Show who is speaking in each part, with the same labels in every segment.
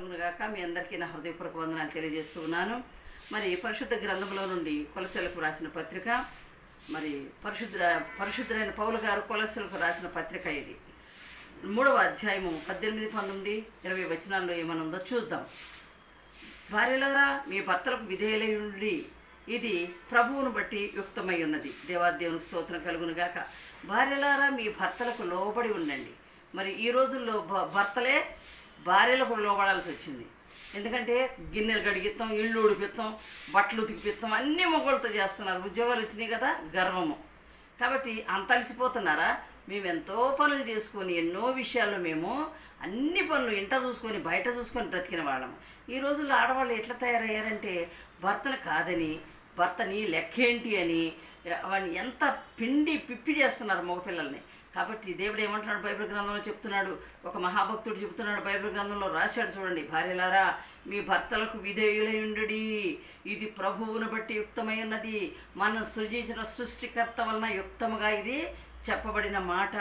Speaker 1: కలుగునుగాక. మీ అందరికీ నా హృదయపూర్వక వందనాలు తెలియజేస్తూ ఉన్నాను. మరి పరిశుద్ధ గ్రంథంలో నుండి కొలసలకు రాసిన పత్రిక. మరి పరిశుద్ధ పరిశుద్ధులైన పౌలు గారు కొలసలకు రాసిన పత్రిక ఇది. మూడవ అధ్యాయము పద్దెనిమిది పంతొమ్మిది ఇరవై వచనాల్లో ఏమనుందో చూద్దాం. భార్యలారా మీ భర్తలకు విధేయులై ఉండి ఇది ప్రభువును బట్టి యుక్తమై ఉన్నది. దేవాదేవుని స్తోత్రం కలుగునుగాక. భార్యలారా మీ భర్తలకు లోబడి ఉండండి. మరి ఈ రోజుల్లో భ- భర్తలే భార్యలకు లోబడాల్సి వచ్చింది. ఎందుకంటే గిన్నెలు కడిగిస్తాం ఇళ్ళు ఉడిపిస్తాం బట్టలు ఉతికిపిస్తాం అన్నీ మొగోళ్ళతో చేస్తున్నారు. ఉద్యోగాలు వచ్చినాయి కదా గర్వము. కాబట్టి అంత అలసిపోతున్నారా? మేము ఎంతో పనులు చేసుకొని ఎన్నో విషయాల్లో మేము అన్ని పనులు ఇంట చూసుకొని బయట చూసుకొని బ్రతికిన వాళ్ళము. ఈ రోజుల్లో ఆడవాళ్ళు ఎట్లా తయారయ్యారంటే భర్తను కాదని భర్తని లెక్కేంటి అని వాడిని ఎంత పిండి పిప్పి చేస్తున్నారు మగపిల్లల్ని. కాబట్టి దేవుడు ఏమంటున్నాడు? బైబిల్ గ్రంథంలో చెప్తున్నాడు. ఒక మహాభక్తుడు చెప్తున్నాడు. బైబిల్ గ్రంథంలో రాశాడు చూడండి. భార్యలారా మీ భర్తలకు విధేయులై ఉండుడి. ఇది ప్రభువును బట్టి యుక్తమై ఉన్నది. మనం సృజించిన సృష్టికర్త వలన యుక్తముగా ఇది చెప్పబడిన మాట.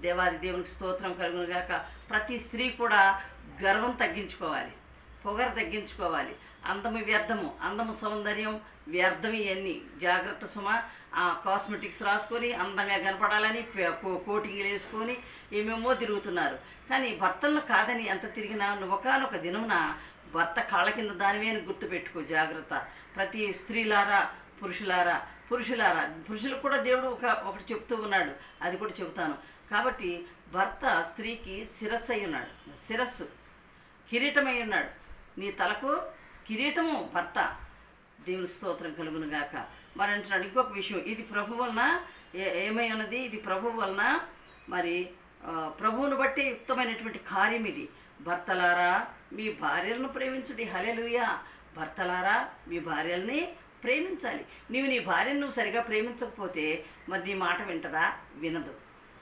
Speaker 1: దేవాది దేవునికి స్తోత్రం కలుగునుగాక. ప్రతి స్త్రీ కూడా గర్వం తగ్గించుకోవాలి. పొగరు తగ్గించుకోవాలి. అందము వ్యర్థము అందము సౌందర్యం వ్యర్థం ఇవన్నీ. జాగ్రత్త సుమ ఆ కాస్మెటిక్స్ రాసుకొని అందంగా కనపడాలని కోటింగ్లు వేసుకొని ఏమేమో తిరుగుతున్నారు. కానీ భర్తలను కాదని ఎంత తిరిగినా నువ్వు ఒకనొక దినమున భర్త కాళ్ళ కింద దానివే అని గుర్తుపెట్టుకో జాగ్రత్త. ప్రతి స్త్రీలారా పురుషులారా పురుషులారా పురుషులకు కూడా దేవుడు ఒక ఒకటి చెప్తూ ఉన్నాడు. అది కూడా చెబుతాను. కాబట్టి భర్త స్త్రీకి శిరస్సు అయి ఉన్నాడు. శిరస్సు కిరీటమై ఉన్నాడు. నీ తలకు కిరీటము భర్త. దేవునికి స్తోత్రం కలుగును గాక. మరి అంటున్నాడు ఇంకొక విషయం. ఇది ప్రభు వలన ఏ- ఏమై ఉన్నది? ఇది ప్రభు వలన మరి ప్రభువును బట్టి యుక్తమైనటువంటి కార్యం ఇది. భర్తలారా మీ భార్యలను ప్రేమించుడి. హలెలుయా భర్తలారా మీ భార్యల్ని ప్రేమించాలి. నీవు నీ భార్యను నువ్వు సరిగా ప్రేమించకపోతే మరి నీ మాట వింటదా? వినదు.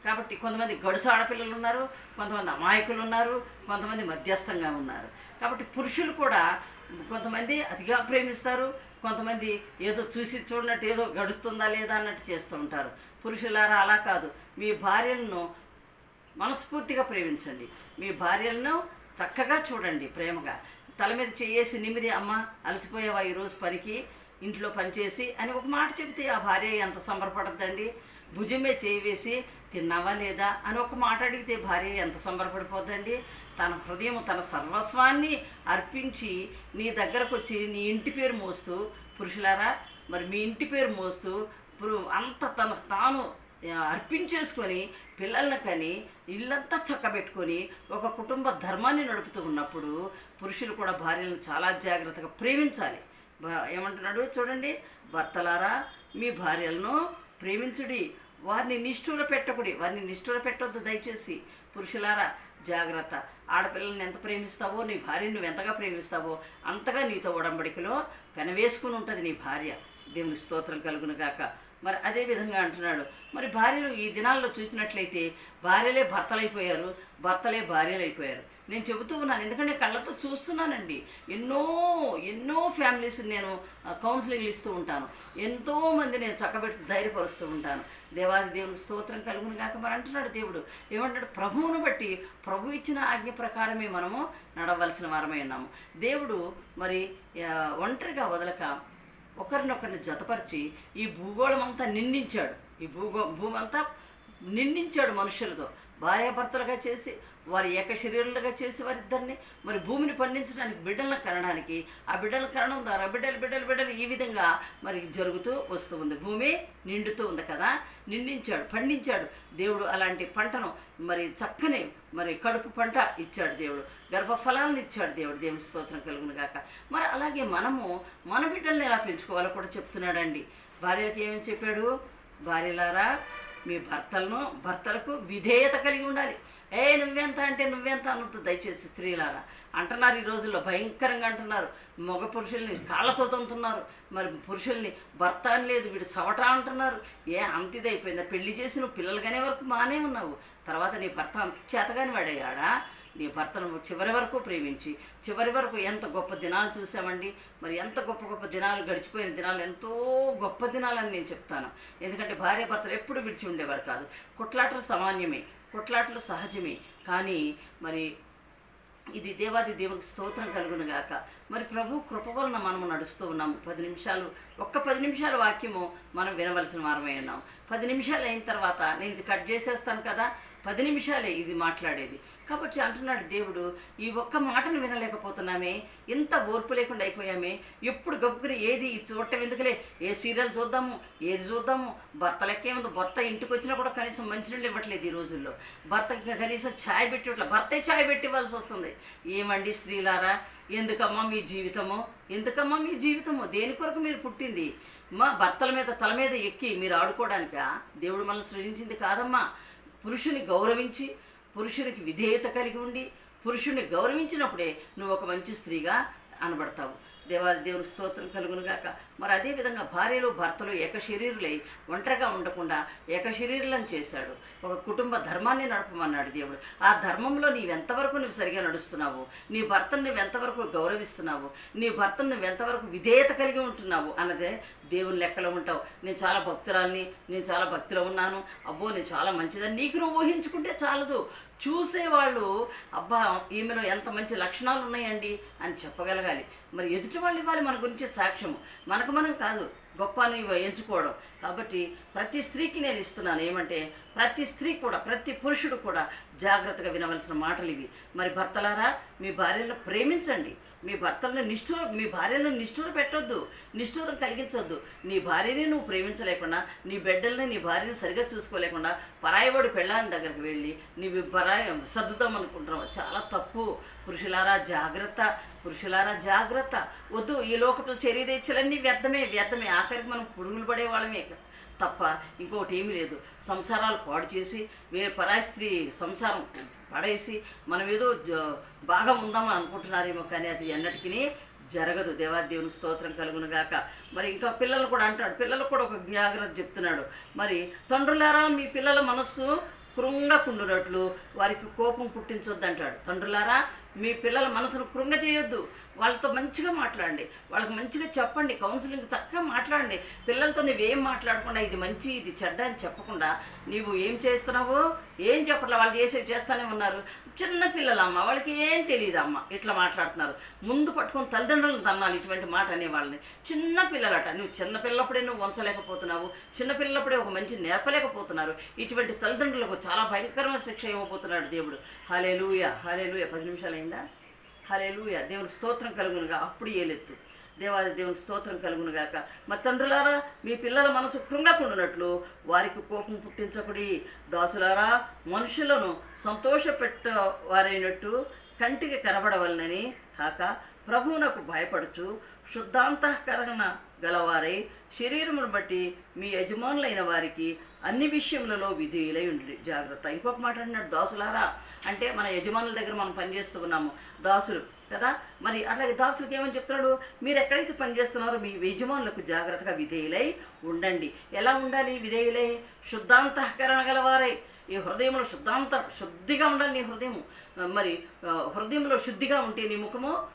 Speaker 1: కాబట్టి కొంతమంది గడుసు ఆడపిల్లలు ఉన్నారు కొంతమంది అమాయకులు ఉన్నారు కొంతమంది మధ్యస్థంగా ఉన్నారు. కాబట్టి పురుషులు కూడా కొంతమంది అతిగా ప్రేమిస్తారు కొంతమంది ఏదో చూసి చూడనట్టు ఏదో గడుస్తుందా లేదా అన్నట్టు చేస్తూ ఉంటారు. పురుషులారా అలా కాదు. మీ భార్యలను మనస్ఫూర్తిగా ప్రేమించండి. మీ భార్యలను చక్కగా చూడండి ప్రేమగా. తల మీద చేసి నిమిరి అమ్మ అలసిపోయావా ఈరోజు పనికి? ఇంట్లో పనిచేసి అని ఒక మాట చెబితే ఆ భార్య ఎంత సంబరపడద్దండి. భుజమే చేయి వేసి తిన్నావా లేదా అని ఒక మాట అడిగితే భార్య ఎంత సంబరపడిపోద్దండి? తన హృదయం తన సర్వస్వాన్ని అర్పించి నీ దగ్గరకు వచ్చి నీ ఇంటి పేరు మోస్తూ పురుషులారా మరి మీ ఇంటి పేరు మోస్తూ అంత తన తాను అర్పించేసుకొని పిల్లల్ని కని ఇల్లంతా చక్కబెట్టుకొని ఒక కుటుంబ ధర్మాన్ని నడుపుతూ ఉన్నప్పుడు పురుషులు కూడా భార్యలను చాలా జాగ్రత్తగా ప్రేమించాలి. ఏమంటున్నాడు చూడండి భర్తలారా మీ భార్యలను ప్రేమించుడి వారిని నిష్ఠూర పెట్టకుడి వారిని నిష్ఠూర పెట్టొద్దు దయచేసి. పురుషులారా జాగ్రత్త. ఆడపిల్లల్ని ఎంత ప్రేమిస్తావో నీ భార్యను నువ్వు ఎంతగా ప్రేమిస్తావో అంతగా నీతో ఉడంబడికలో పెనవేసుకుని ఉంటుంది నీ భార్య. దేవుని స్తోత్రం కలుగును గాక. మరి అదే విధంగా అంటున్నాడు. మరి భార్యలు ఈ దినాల్లో చూసినట్లయితే భార్యలే భర్తలైపోయారు భర్తలే భార్యలు అయిపోయారు నేను చెబుతూ ఉన్నాను ఎందుకంటే కళ్ళతో చూస్తున్నానండి. ఎన్నో ఎన్నో ఫ్యామిలీస్ నేను కౌన్సిలింగ్లు ఇస్తూ ఉంటాను. ఎంతోమంది నేను చక్కబెడుతూ ధైర్యపరుస్తూ ఉంటాను. దేవాది దేవుని స్తోత్రం కలుగును కాక మరి అంటున్నాడు దేవుడు. ఏమంటాడు ప్రభువును బట్టి ప్రభు ఇచ్చిన ఆజ్ఞ ప్రకారమే మనము నడవలసిన వారమై ఉన్నాము. దేవుడు మరి ఒంటరిగా వదలక ఒకరినొకరిని జతపరిచి ఈ భూగోళం అంతా నిందించాడు ఈ భూగో భూమి అంతా మనుషులతో. భార్యాభర్తలుగా చేసి వారి ఏక శరీరులుగా చేసి వారిద్దరిని మరి భూమిని పండించడానికి బిడ్డలను కనడానికి ఆ బిడ్డల కరణం ద్వారా బిడ్డలు బిడ్డలు బిడ్డలు ఈ విధంగా మరి జరుగుతూ వస్తూ ఉంది. భూమి నిండుతూ ఉంది కదా? నిండించాడు పండించాడు. దేవుడు అలాంటి పంటను మరి చక్కని మరి కడుపు పంట ఇచ్చాడు దేవుడు. గర్భఫలాలను ఇచ్చాడు దేవుడు. దేవుని స్తోత్రం కలుగును గాక. మరి అలాగే మనము మన బిడ్డల్ని ఎలా పెంచుకోవాలో కూడా చెప్తున్నాడండి. భార్యలకు ఏమని చెప్పాడు? భార్యలారా మీ భర్తలను భర్తలకు విధేయత కలిగి ఉండాలి. ఏ నువ్వెంత అంటే నువ్వెంత అనొద్దు దయచేసి స్త్రీలారా. అంటున్నారు ఈ రోజుల్లో భయంకరంగా అంటున్నారు. మగ పురుషుల్ని కాళ్ళతో తంతున్నారు మరి పురుషుల్ని భర్త అని లేదు వీడు చవట అంటున్నారు. ఏ అంత ఇదైపోయిందా? పెళ్ళి చేసి నువ్వు పిల్లలు కనే వరకు మానే ఉన్నావు. తర్వాత నీ భర్త అంత చేతగాని వాడయ్యాడా? నీ భర్తను చివరి వరకు ప్రేమించి చివరి వరకు ఎంత గొప్ప దినాలు చూసామండి మరి ఎంత గొప్ప గొప్ప దినాలు గడిచిపోయిన దినాలు ఎంతో గొప్ప దినాలని నేను చెప్తాను. ఎందుకంటే భార్య భర్తలు ఎప్పుడు విడిచి ఉండేవారు కాదు. కొట్లాటలు సామాన్యమే కొట్లాటలు సహజమే. కానీ మరి ఇది దేవాది దేవునికి స్తోత్రం కలుగును గాక. మరి ప్రభు కృప వలన మనము నడుస్తూ ఉన్నాము. పది నిమిషాలు ఒక్క పది నిమిషాల వాక్యము మనం వినవలసిన వారమై ఉన్నాం. పది నిమిషాలు అయిన తర్వాత నేను ఇది కట్ చేసేస్తాను కదా? పది నిమిషాలే ఇది మాట్లాడేది. కాబట్టి అంటున్నాడు దేవుడు ఈ ఒక్క మాటను వినలేకపోతున్నామే ఇంత ఓర్పు లేకుండా అయిపోయామే ఎప్పుడు గబ్బుకుని ఏది ఇది చూడటం ఎందుకులే? ఏ సీరియల్ చూద్దాము ఏది చూద్దాము? భర్త లెక్కేముంది భర్త ఇంటికి వచ్చినా కూడా కనీసం మంచినీళ్ళు ఇవ్వట్లేదు ఈ రోజుల్లో. భర్తకి కనీసం ఛాయ్ పెట్టి భర్తే ఛాయ్ పెట్టి ఇవ్వాల్సి వస్తుంది. ఏమండి స్త్రీలారా ఎందుకమ్మా మీ జీవితము? ఎందుకమ్మా మీ జీవితము? దేని కొరకు మీరు పుట్టింది? మా భర్తల మీద తల మీద ఎక్కి మీరు ఆడుకోవడానికా? దేవుడు మనల్ని సృజించింది కాదమ్మా. పురుషుని గౌరవించి పురుషునికి విధేయత కలిగి ఉండి పురుషుని గౌరవించినప్పుడే నువ్వు ఒక మంచి స్త్రీగా అనబడతావు. దేవాది దేవుని స్తోత్రం కలుగును గాక. మరి అదేవిధంగా భార్యలు భర్తలు ఏకశరీరులై ఒంటరిగా ఉండకుండా ఏకశరీరులను చేశాడు. ఒక కుటుంబ ధర్మాన్ని నడపమన్నాడు దేవుడు. ఆ ధర్మంలో నీవెంతవరకు నువ్వు సరిగా నడుస్తున్నావు? నీ భర్తను నువ్వు ఎంతవరకు గౌరవిస్తున్నావు? నీ భర్తను నువ్వు ఎంతవరకు విధేయత కలిగి ఉంటున్నావు? అన్నదే దేవుని లెక్కలో ఉంటావు. నేను చాలా భక్తురాల్ని నేను చాలా భక్తిలో ఉన్నాను. అబ్బో నేను చాలా మంచిదని నీకు నువ్వు ఊహించుకుంటే చాలదు. చూసేవాళ్ళు అబ్బా ఈమెలో ఎంత మంచి లక్షణాలు ఉన్నాయండి అని చెప్పగలగాలి. మరి ఎదుటి వాళ్ళు ఇవ్వాలి మన గురించి సాక్ష్యము. మనకు మనం కాదు గొప్ప ఎంచుకోవడం. కాబట్టి ప్రతి స్త్రీకి నేను ఇస్తున్నాను. ఏమంటే ప్రతి స్త్రీ కూడా ప్రతి పురుషుడు కూడా జాగ్రత్తగా వినవలసిన మాటలు ఇవి. మరి భర్తలారా మీ భార్యలను ప్రేమించండి. మీ భర్తలను నిష్ఠూర మీ భార్యలను నిష్ఠూర పెట్టొద్దు నిష్ఠూరం కలిగించొద్దు. నీ భార్యని నువ్వు ప్రేమించలేకుండా నీ బిడ్డల్ని నీ భార్యని సరిగా చూసుకోలేకుండా పరాయవాడు పెళ్ళాని దగ్గరికి వెళ్ళి నీవు పరాయ సర్దుదాం అనుకుంటున్నావు? చాలా తప్పు. పురుషులారా జాగ్రత్త. పురుషులారా జాగ్రత్త. వద్దు ఈ లోకపు శరీరేచ్ఛలన్నీ వ్యర్థమే వ్యర్థమే. ఆఖరికి మనం పురుగులు పడే వాళ్ళమే. తప్ప ఇంకొకటి ఏమీ లేదు. సంసారాలు పాడు చేసి వేరే పరాయి స్త్రీ సంసారం పడేసి మనం ఏదో బాగా ఉందామని అనుకుంటున్నారేమో కానీ అది ఎన్నటికీ జరగదు. దేవాదేవుని స్తోత్రం కలుగును గాక. మరి ఇంకా పిల్లలు కూడా అంటాడు పిల్లలు కూడా ఒక జ్ఞాగ్రత చెప్తున్నాడు. మరి తండ్రులారా మీ పిల్లల మనస్సు కృంగకుండునట్లు వారికి కోపం పుట్టించొద్దు అంటాడు తండ్రులారా మీ పిల్లల మనసును కృంగ చేయొద్దు. వాళ్ళతో మంచిగా మాట్లాడండి. వాళ్ళకి మంచిగా చెప్పండి. కౌన్సిలింగ్ చక్కగా మాట్లాడండి. పిల్లలతో నువ్వేం మాట్లాడకుండా ఇది మంచి ఇది చెడ్డ అని చెప్పకుండా నీవు ఏం చేస్తున్నావు ఏం చెప్పట్లే వాళ్ళు చేసేవి చేస్తానే ఉన్నారు. చిన్న పిల్లలమ్మ వాళ్ళకి ఏం తెలియదు అమ్మ ఇట్లా మాట్లాడుతున్నారు? ముందు పట్టుకొని తల్లిదండ్రులను తన్నాలి ఇటువంటి మాట అనే వాళ్ళని. చిన్న పిల్లలట నువ్వు చిన్నపిల్లప్పుడే నువ్వు ఉంచలేకపోతున్నావు చిన్నపిల్లప్పుడే ఒక మంచి నేర్పలేకపోతున్నారు. ఇటువంటి తల్లిదండ్రులకు చాలా భయంకరమైన శిక్ష ఇవ్వబోతున్నాడు దేవుడు. హలే లూయ హలే లూయ పది నిమిషాలు అయిందా? హలేలుయ దేవుడికి స్తోత్రం కలుగునుగా. అప్పుడు ఏలెత్తు. దేవాది దేవునికి స్తోత్రం కలుగునుగాక మా తండ్రులారా మీ పిల్లల మనసు కృంగకుండునట్లు వారికి కోపం పుట్టించకుడి. దాసులారా మనుషులను సంతోషపెట్ట వారైనట్టు కంటికి కనబడవలనని కాక ప్రభువునకు భయపడుచు శుద్ధాంతఃకరణ గలవారై శరీరమును బట్టి మీ యజమానులైన వారికి అన్ని విషయములలో విధేయులై ఉండి జాగ్రత్త. ఇంకొక మాట అంటున్నాడు దాసులారా. అంటే మన యజమానుల దగ్గర మనం పనిచేస్తూ ఉన్నాము. దాసులు కదా? మరి అట్లాగే దాసులకు ఏమని చెప్తున్నాడు? మీరు ఎక్కడైతే పనిచేస్తున్నారో మీ యజమానులకు జాగ్రత్తగా విధేయులై ఉండండి. ఎలా ఉండాలి? విధేయులై శుద్ధాంతఃకరణ గలవారై. ఈ హృదయంలో శుద్ధాంత శుద్ధిగా ఉండాలి నీ హృదయం మరి హృదయంలో శుద్ధిగా ఉంటే నీ ముఖము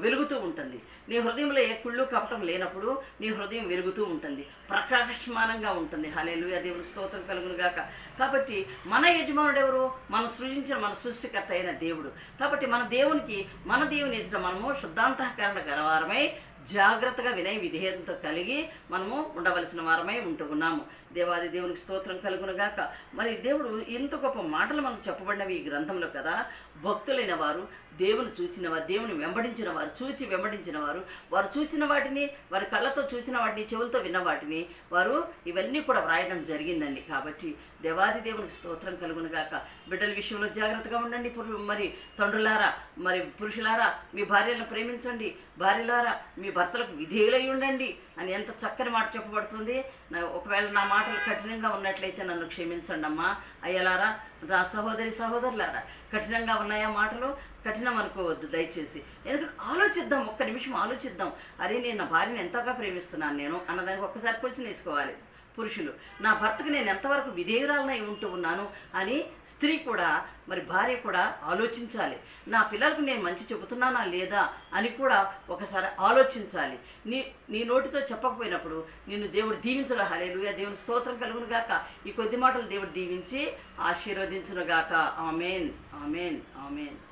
Speaker 1: వెలుగుతూ ఉంటుంది. నీ హృదయంలో ఏ కుళ్ళు కపటం లేనప్పుడు నీ హృదయం వెలుగుతూ ఉంటుంది. ప్రకాశమానంగా ఉంటుంది. హలేలు దేవుని స్తోత్రం కలుగును గాక. కాబట్టి మన యజమానుడు ఎవరు? మనం సృజించిన మన సృష్టికర్త అయిన దేవుడు. కాబట్టి మన దేవునికి మన దేవుని ఎదుట మనము శుద్ధాంతఃకరణ గలవారమై జాగ్రత్తగా వినయ విధేయతలతో కలిగి మనము ఉండవలసిన వారమై ఉంటూ ఉన్నాము దేవాది దేవునికి స్తోత్రం కలుగునగాక. మరి దేవుడు ఇంత గొప్ప మాటలు మనకు చెప్పబడినవి ఈ గ్రంథంలో కదా? భక్తులైన వారు దేవుని చూచిన వారు దేవుని వెంబడించిన వారు చూచి వెంబడించిన వారు వారు చూచిన వాటిని వారి కళ్ళతో చూసిన వాటిని చెవులతో విన్న వాటిని వారు ఇవన్నీ కూడా వ్రాయడం జరిగిందండి. కాబట్టి దేవాది దేవునికి స్తోత్రం కలుగునుగాక బిడ్డల విషయంలో జాగ్రత్తగా ఉండండి మరి తండ్రులారా మరి పురుషులారా మీ భార్యలను ప్రేమించండి. భార్యలారా మీ భర్తలకు విధేయులై ఉండండి అని ఎంత చక్కని మాట చెప్పబడుతుంది. ఒకవేళ నా మాటలు కఠినంగా ఉన్నట్లయితే నన్ను క్షమించండి అమ్మా అయ్యలారా నా సహోదరి సహోదరులారా కఠినంగా ఉన్నాయా మాటలు? కఠినం అనుకోవద్దు దయచేసి. ఎందుకంటే ఆలోచిద్దాం ఒక్క నిమిషం ఆలోచిద్దాం. అరే నేను నా భార్యని ఎంతగా ప్రేమిస్తున్నాను నేను అన్నదానికి ఒక్కసారి క్వశ్చన్ వేసుకోవాలి పురుషులు నా భర్తకు నేను ఎంతవరకు విధేయురాలనై ఉంటూ ఉన్నాను అని స్త్రీ కూడా మరి భార్య కూడా ఆలోచించాలి. నా పిల్లలకు నేను మంచి చెబుతున్నానా లేదా అని కూడా ఒకసారి ఆలోచించాలి. నీ నీ నోటితో చెప్పకపోయినప్పుడు నిన్ను దేవుడు దీవించడం. హలేలుగా దేవుని స్తోత్రం కలుగును గాక. ఈ కొద్ది మాటలు దేవుడు దీవించి ఆశీర్వదించునుగాక ఆమెన్. ఆమెన్. ఆమెన్.